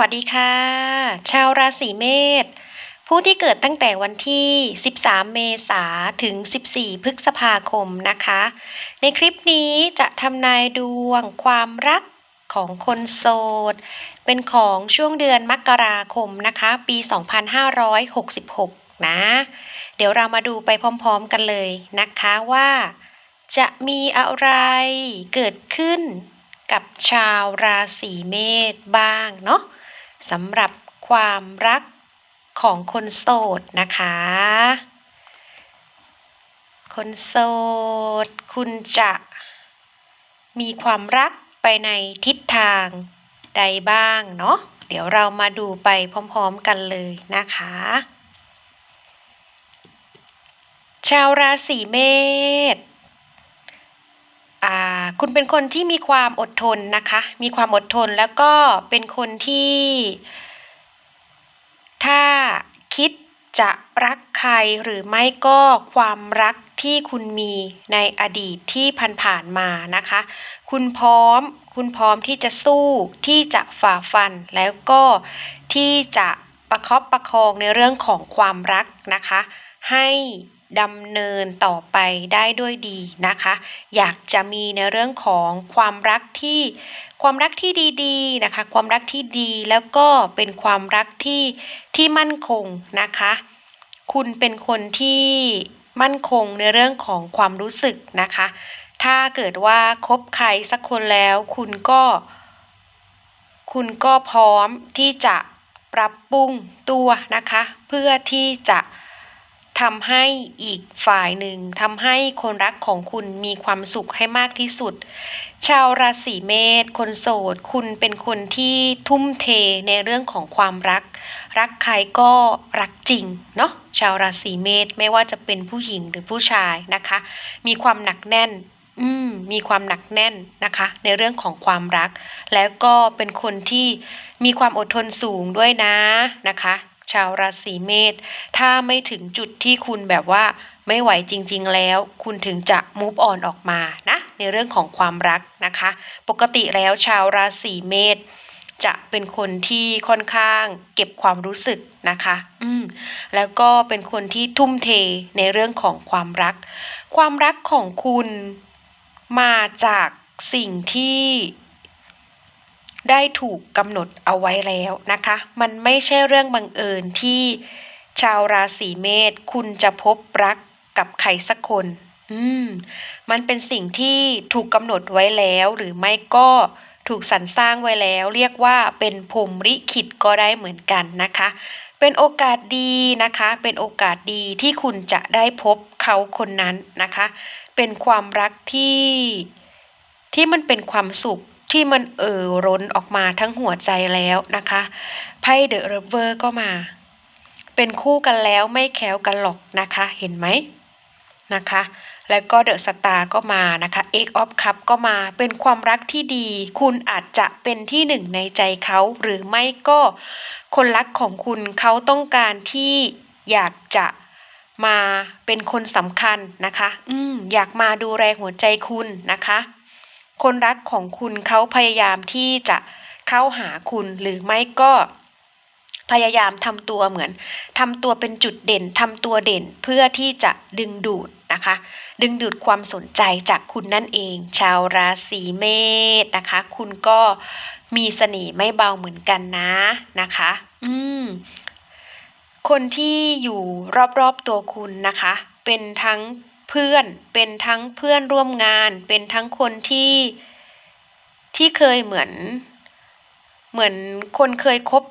วัสดีค่ะ ชาวราศีเมษผู้ที่เกิดตั้งแต่วันที่ 13 เมษาถึง 14 พฤษภาคมนะคะ ในคลิปนี้จะทำนายดวงความรักของคนโสด เป็นของช่วงเดือนมกราคมนะคะ ปี 2566 นะ เดี๋ยวเรามาดูไปพร้อมๆกันเลยนะคะว่า จะมีอะไรเกิดขึ้นกับชาวราศีเมษบ้างเนาะ สำหรับความรักของคนโสดนะคะ คนโสด คุณจะมีความรักไปในทิศทางใดบ้างเนาะ เดี๋ยวเรามาดูไปพร้อมๆกันเลยนะคะ ชาวราศีเมษ คุณเป็นคนที่มีความอดทนนะคะ มีความอดทนแล้วก็เป็นคนที่ ถ้าคิดจะรักใครหรือไม่ก็ความรักที่คุณมีในอดีตที่ผ่านๆมานะคะ คุณพร้อม คุณพร้อมที่จะสู้ที่จะฝ่าฟันแล้วก็ที่จะประคบประคองในเรื่องของความรักนะคะ ให้ ดำเนินต่อไปได้ด้วยดีนะคะ อยากจะมีในเรื่องของความรักที่ความรักที่ดีๆนะคะ ความรักที่ดีแล้วก็เป็นความรักที่ที่มั่นคงนะคะ คุณเป็นคนที่มั่นคงในเรื่องของความรู้สึกนะคะ ถ้าเกิดว่าคบใครสักคนแล้วคุณก็ คุณก็พร้อมที่จะปรับปรุงตัวนะคะ เพื่อที่จะ ทำให้อีกฝ่ายหนึ่งทำให้คนรักของคุณมีความสุขให้มากที่สุด ชาวราศีเมษคนโสด คุณเป็นคนที่ทุ่มเทในเรื่องของความรัก รักใครก็รักจริงเนาะชาวราศีเมษไม่ว่าจะเป็นผู้หญิงหรือผู้ชายนะคะ มีความหนักแน่นอืมมีความหนักแน่นนะคะ ในเรื่องของความรัก แล้วก็เป็นคนที่มีความอดทนสูงด้วยนะนะคะ ชาวราศีเมษถ้าไม่ถึงจุดที่คุณแบบว่าไม่ไหวจริง ๆ แล้ว คุณถึงจะมูฟออนออกมานะในเรื่องของความรักนะคะ ปกติแล้วชาวราศีเมษจะเป็นคนที่ค่อนข้างเก็บความรู้สึกนะคะ อืม แล้วก็เป็นคนที่ทุ่มเทในเรื่องของความรัก ความรักของคุณมาจากสิ่งที่ ได้ถูกกำหนดเอาไว้แล้วนะคะ มันไม่ใช่เรื่องบังเอิญที่ชาวราศีเมษคุณจะพบรักกับใครสักคน อืม มันเป็นสิ่งที่ถูกกำหนดไว้แล้วหรือไม่ก็ถูกสรรสร้างไว้แล้ว เรียกว่าเป็นพรมลิขิตก็ได้เหมือนกันนะคะ เป็นโอกาสดีนะคะ เป็นโอกาสดีที่คุณจะได้พบเขาคนนั้นนะคะ เป็นความรักที่ที่มันเป็นความสุข ที่มันเอ่อร้นออกมาทั้งหัวใจแล้วนะคะไพ่เดอะเรเวอร์ก็มา เป็นคู่กันแล้วไม่แค้วกันหรอกนะคะ เห็นไหมนะคะ แล้วก็เดอะสตาร์ก็มานะคะเอ็กออฟคัพก็มาเป็นความรักที่ดี คุณอาจจะเป็นที่หนึ่งในใจเขาหรือไม่ก็คนรักของคุณเขาต้องการที่อยากจะมาเป็นคนสำคัญนะคะ อืมอยากมาดูแลหัวใจคุณนะคะ คนรักของคุณเขาพยายามที่จะเข้าหาคุณหรือไม่ก็พยายามทำตัวเหมือนทำตัวเป็นจุดเด่นทำตัวเด่นเพื่อที่จะดึงดูดนะคะ ดึงดูดความสนใจจากคุณนั่นเอง ชาวราศีเมษนะคะ คุณก็มีเสน่ห์ไม่เบาเหมือนกันนะนะคะ อืม คนที่อยู่รอบๆตัวคุณนะคะ เป็นทั้ง เพื่อน เป็นทั้งเพื่อนร่วมงาน เป็นทั้งคนที่ที่เคยเหมือน เหมือนคนเคยคบ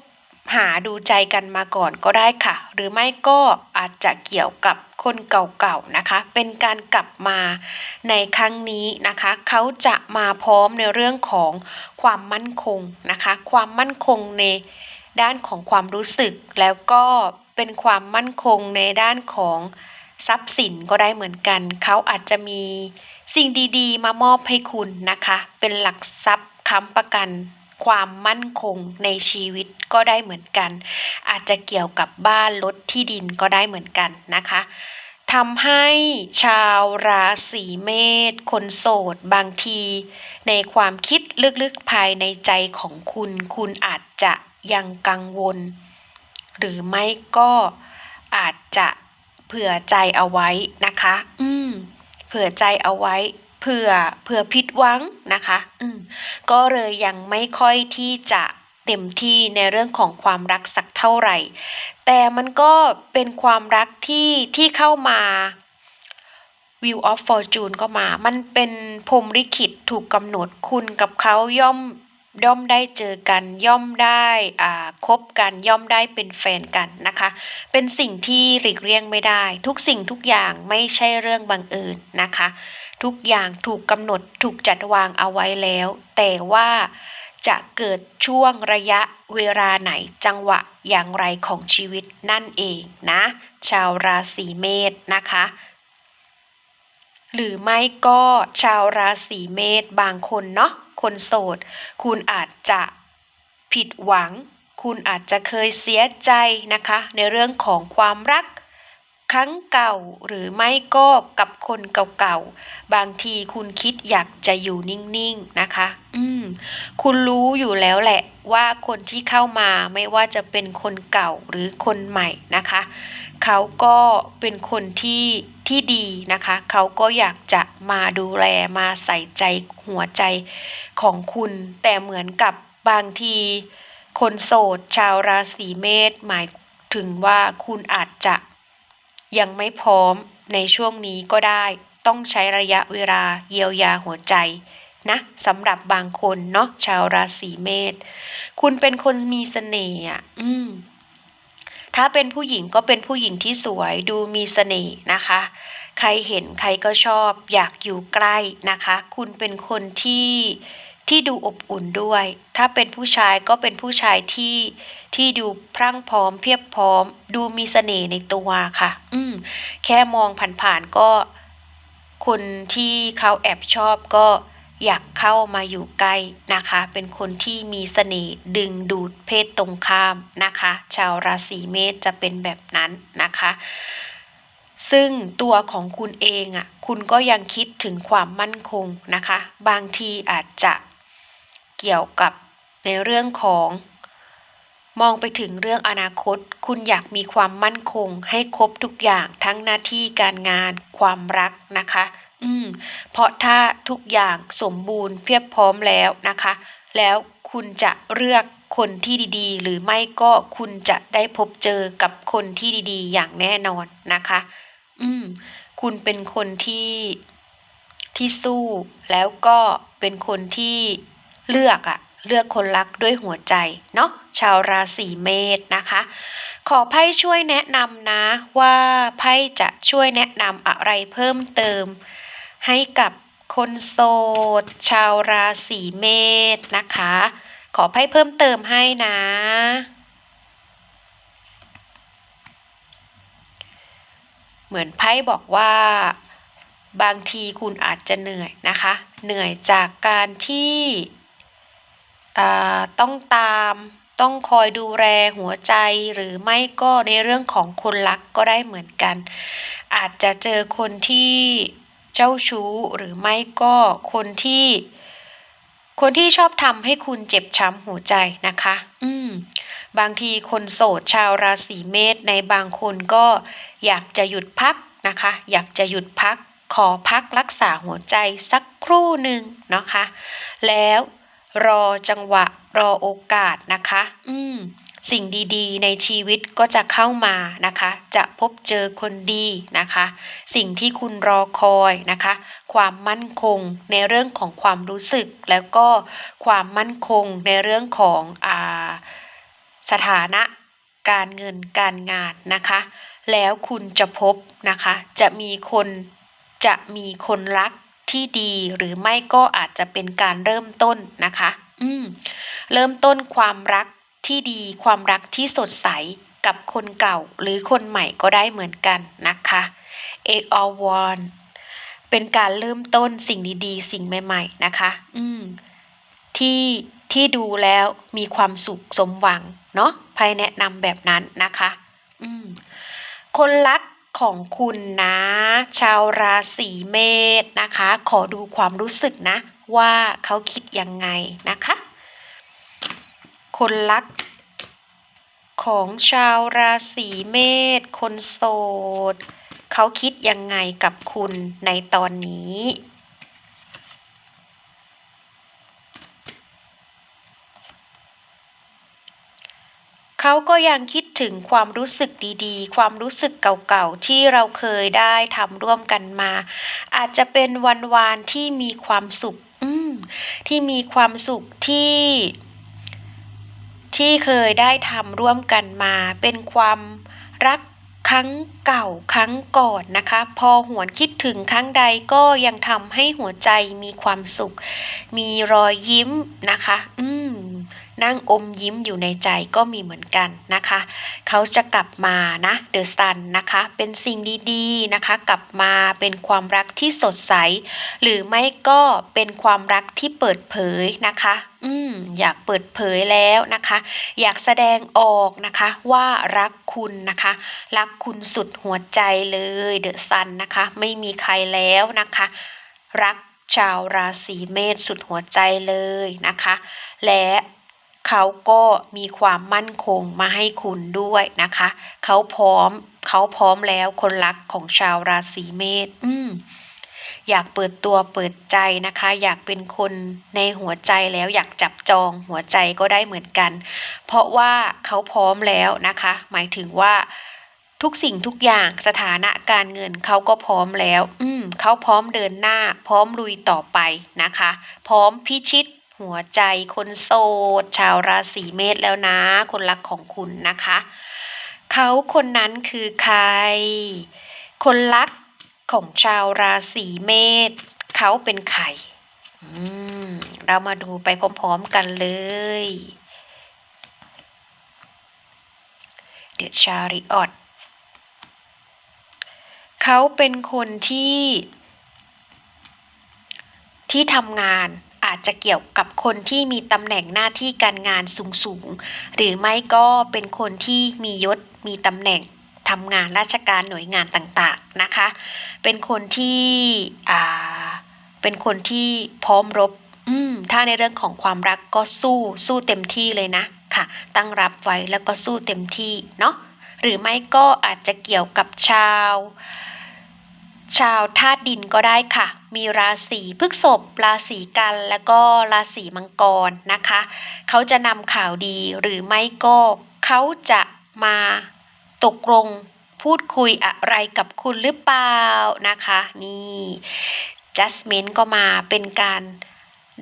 หาดูใจกันมาก่อนก็ได้ค่ะ หรือไม่ก็อาจจะเกี่ยวกับคนเก่าๆนะคะ เป็นการกลับมาในครั้งนี้นะคะ เขาจะมาพร้อมในเรื่องของความมั่นคงนะคะ ความมั่นคงในด้านของความรู้สึก แล้วก็เป็นความมั่นคงในด้านของ ทรัพย์สินก็ได้เหมือนกัน เขาอาจจะมีสิ่งดีๆ มามอบให้คุณนะคะ เป็นหลักทรัพย์ค้ำประกันความมั่นคงในชีวิตก็ได้เหมือนกัน อาจจะเกี่ยวกับบ้านรถที่ดินก็ได้เหมือนกันนะคะทำให้ชาวราศีเมษคนโสดบางที ในความคิดลึกๆภายในใจของคุณ คุณอาจจะยังกังวล หรือไม่ก็อาจจะ เผื่อใจเอาไว้นะคะ อืม เผื่อใจเอาไว้เผื่อเผื่อผิดหวังนะคะ อืม ก็เลยยังไม่ค่อยที่จะเต็มที่ในเรื่องของความรักสักเท่าไหร่ แต่มันก็เป็นความรักที่ที่เข้ามา View of Fortune ก็มา มันเป็นพรหมลิขิตถูกกำหนดคุณกับเขาย่อม ย่อมได้เจอกันย่อมได้อ่าคบกันย่อมได้เป็นแฟนกันนะคะ เป็นสิ่งที่หลีกเลี่ยงไม่ได้ ทุกสิ่งทุกอย่างไม่ใช่เรื่องบังเอิญนะคะ ทุกอย่างถูกกำหนดถูกจัดวางเอาไว้แล้ว แต่ว่าจะเกิดช่วงระยะเวลาไหนจังหวะอย่างไรของชีวิตนั่นเองนะ ชาวราศีเมษนะคะ หรือไม่ก็ชาวราศีเมษบางคนเนาะคนโสด คุณอาจจะผิดหวัง คุณอาจจะเคยเสียใจนะคะ ในเรื่องของความรักครั้งเก่าหรือไม่ก็กับคนเก่าๆ บางทีคุณคิดอยากจะอยู่นิ่งๆ นะคะ อืม คุณรู้อยู่แล้วแหละว่าคนที่เข้ามาไม่ว่าจะเป็นคนเก่าหรือคนใหม่นะคะ เขาก็เป็นคนที่ ที่ดีนะคะ เขาก็อยากจะมาดูแลมาใส่ใจหัวใจของคุณ แต่เหมือนกับบางที คนโสดชาวราศีเมษหมายถึงว่าคุณอาจจะ ยังไม่พร้อมในช่วงนี้ก็ได้ ต้องใช้ระยะเวลาเยียวยาหัวใจนะสำหรับบางคนเนาะชาวราศีเมษคุณเป็นคนมีเสน่ห์อะ อืม ถ้าเป็นผู้หญิงก็เป็นผู้หญิงที่สวยดูมีเสน่ห์นะคะ ใครเห็นใครก็ชอบอยากอยู่ใกล้นะคะ คุณเป็นคนที่ที่ดูอบอุ่นด้วย ถ้าเป็นผู้ชายก็เป็นผู้ชายที่ที่ดูพรั่งพร้อม เพียบพร้อม ดูมีเสน่ห์ในตัวค่ะ อืม แค่มองผ่านๆก็ คนที่เขาแอบชอบก็ อยากเข้ามาอยู่ใกล้นะคะ เป็นคนที่มีเสน่ห์ดึงดูดเพศตรงข้ามนะคะ ชาวราศีเมษจะเป็นแบบนั้นนะคะซึ่งตัวของคุณเองอะคุณก็ยังคิดถึงความมั่นคงนะคะ บางทีอาจจะเกี่ยวกับในเรื่องของ มองไปถึงเรื่องอนาคต คุณอยากมีความมั่นคง ให้ครบทุกอย่างทั้งหน้าที่การงาน ความรักนะคะ อืม เพราะถ้าทุกอย่างสมบูรณ์เพียบพร้อมแล้วนะคะ แล้วคุณจะเลือกคนที่ดีๆ หรือไม่ก็คุณจะได้พบเจอกับคนที่ดีๆ อย่างแน่นอนนะคะ อืม คุณเป็นคนที่ที่สู้ แล้วก็เป็นคนที่เลือกอะ เลือกคนรักด้วยหัวใจเนาะชาวราศีเมษนะคะ ขอไพ่ช่วยแนะนำนะว่าไพ่จะช่วยแนะนำอะไรเพิ่มเติม ให้กับคนโสด ชาวราศีเมษนะคะ ขอไพ่เพิ่มเติมให้นะเหมือนไพ่บอกว่าบางทีคุณอาจจะเหนื่อยนะคะ เหนื่อยจากการที่ ต้องตามต้องคอยดูแลหัวใจหรือไม่ก็ในเรื่องของคนรักก็ได้เหมือนกัน อาจจะเจอคนที่เจ้าชู้หรือไม่ก็คนที่ คนที่ชอบทำให้คุณเจ็บช้ำหัวใจนะคะ อืม บางทีคนโสดชาวราศีเมษในบางคนก็อยากจะหยุดพักนะคะ อยากจะหยุดพัก ขอพักรักษาหัวใจสักครู่หนึ่งนะคะ แล้ว รอจังหวะ รอโอกาสนะคะ อืม สิ่งดีๆ ในชีวิตก็จะเข้ามานะคะ จะพบเจอคนดีนะคะ สิ่งที่คุณรอคอยนะคะ ความมั่นคงในเรื่องของความรู้สึก แล้วก็ความมั่นคงในเรื่องของอ่าสถานะการเงินการงานนะคะ แล้วคุณจะพบนะคะ จะมีคนจะมีคนรัก ที่ดี หรือไม่ก็อาจจะเป็นการเริ่มต้นนะคะ อืมเริ่มต้นความรักที่ดี ความรักที่สดใสกับคนเก่าหรือคนใหม่ก็ได้เหมือนกันนะคะ e g of Wands เป็นการเริ่มต้นสิ่งดีๆ สิ่งใหม่ ๆ นะคะ อืมที่ที่ดูแล้วมีความสุขสมหวัง เนาะภายแนะนำแบบนั้นนะคะ อืมคนรัก ของคุณนะ ชาวราศีเมษนะคะ ขอดูความรู้สึกนะ ว่าเขาคิดยังไงนะคะ คนรักของชาวราศีเมษคนโสดเขาคิดยังไงกับคุณในตอนนี้ เขาก็ยังคิดถึงความรู้สึกดีๆ ความรู้สึกเก่าๆ ที่เราเคยได้ทำร่วมกันมา อาจจะเป็นวันวานที่มีความสุขอืมที่มีความสุขที่ ที่เคยได้ทำร่วมกันมา เป็นความรักครั้งเก่าครั้งก่อนนะคะ พอหวนคิดถึงครั้งใดก็ยังทำให้หัวใจมีความสุข มีรอยยิ้มนะคะ อืม นั่งอมยิ้มอยู่ในใจก็มีเหมือนกันนะคะ เขาจะกลับมานะเดอะซันนะคะ เป็นสิ่งดีๆนะคะ กลับมาเป็นความรักที่สดใส หรือไม่ก็เป็นความรักที่เปิดเผยนะคะ อืมอยากเปิดเผยแล้วนะคะ อยากแสดงออกนะคะว่ารักคุณนะคะ รักคุณสุดหัวใจเลยเดอะซันนะคะ ไม่มีใครแล้วนะคะ รักชาวราศีเมษสุดหัวใจเลยนะคะ และ เขาก็มีความมั่นคงมาให้คุณด้วยนะคะ เขาพร้อมเขาพร้อมแล้วคนรักของชาวราศีเมษอืมอยากเปิดตัวเปิดใจนะคะ อยากเป็นคนในหัวใจแล้วอยากจับจองหัวใจก็ได้เหมือนกัน เพราะว่าเขาพร้อมแล้วนะคะ หมายถึงว่าทุกสิ่งทุกอย่างสถานะการเงินเขาก็พร้อมแล้ว อืมเขาพร้อมเดินหน้า พร้อมลุยต่อไปนะคะ พร้อมพิชิต หัวใจคนโสด ชาวราศีเมษแล้วนะ คนรักของคุณนะคะ เขาคนนั้นคือใคร คนรักของชาวราศีเมษเขาเป็นใครอืมเรามาดูไปพร้อมๆกันเลย เดือะชาริออตเขาเป็นคนที่ ที่ทำงาน อาจจะเกี่ยวกับคนที่มีตำแหน่งหน้าที่การงานสูงๆ หรือไม่ก็เป็นคนที่มียศมีตำแหน่งทำงานราชการหน่วยงานต่างๆนะคะ เป็นคนที่อ่าเป็นคนที่พร้อมรบ อืม ถ้าในเรื่องของความรักก็สู้สู้เต็มที่เลยนะค่ะ ตั้งรับไว้แล้วก็สู้เต็มที่เนาะหรือไม่ก็อาจจะเกี่ยวกับชาว ชาวธาตุดินก็ได้ค่ะ มีราศีพฤษภราศีกัน แล้วก็ราศีมังกรนะคะ เขาจะนำข่าวดีหรือไม่ก็เขาจะมาตกลงพูดคุยอะไรกับคุณหรือเปล่านะคะ นี่ Justment ก็มาเป็นการ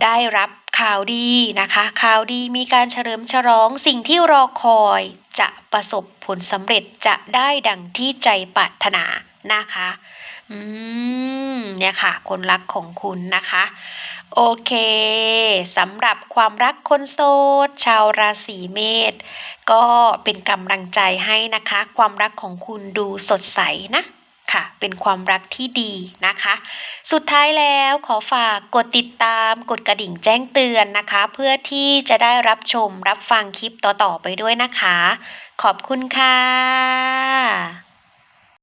ได้รับข่าวดีนะคะ ข่าวดีมีการเฉลิมฉลองสิ่งที่รอคอยจะประสบผลสำเร็จจะได้ดังที่ใจปรารถนานะคะ อืม เนี่ยค่ะ คนรักของคุณนะคะ โอเคสำหรับความรักคนโสด ชาวราศีเมษก็เป็นกำลังใจให้นะคะ ความรักของคุณดูสดใสนะค่ะเป็นความรักที่ดีนะคะ สุดท้ายแล้วขอฝากกดติดตามกดกระดิ่งแจ้งเตือนนะคะ เพื่อที่จะได้รับชมรับฟังคลิปต่อๆไปด้วยนะคะ ขอบคุณค่ะ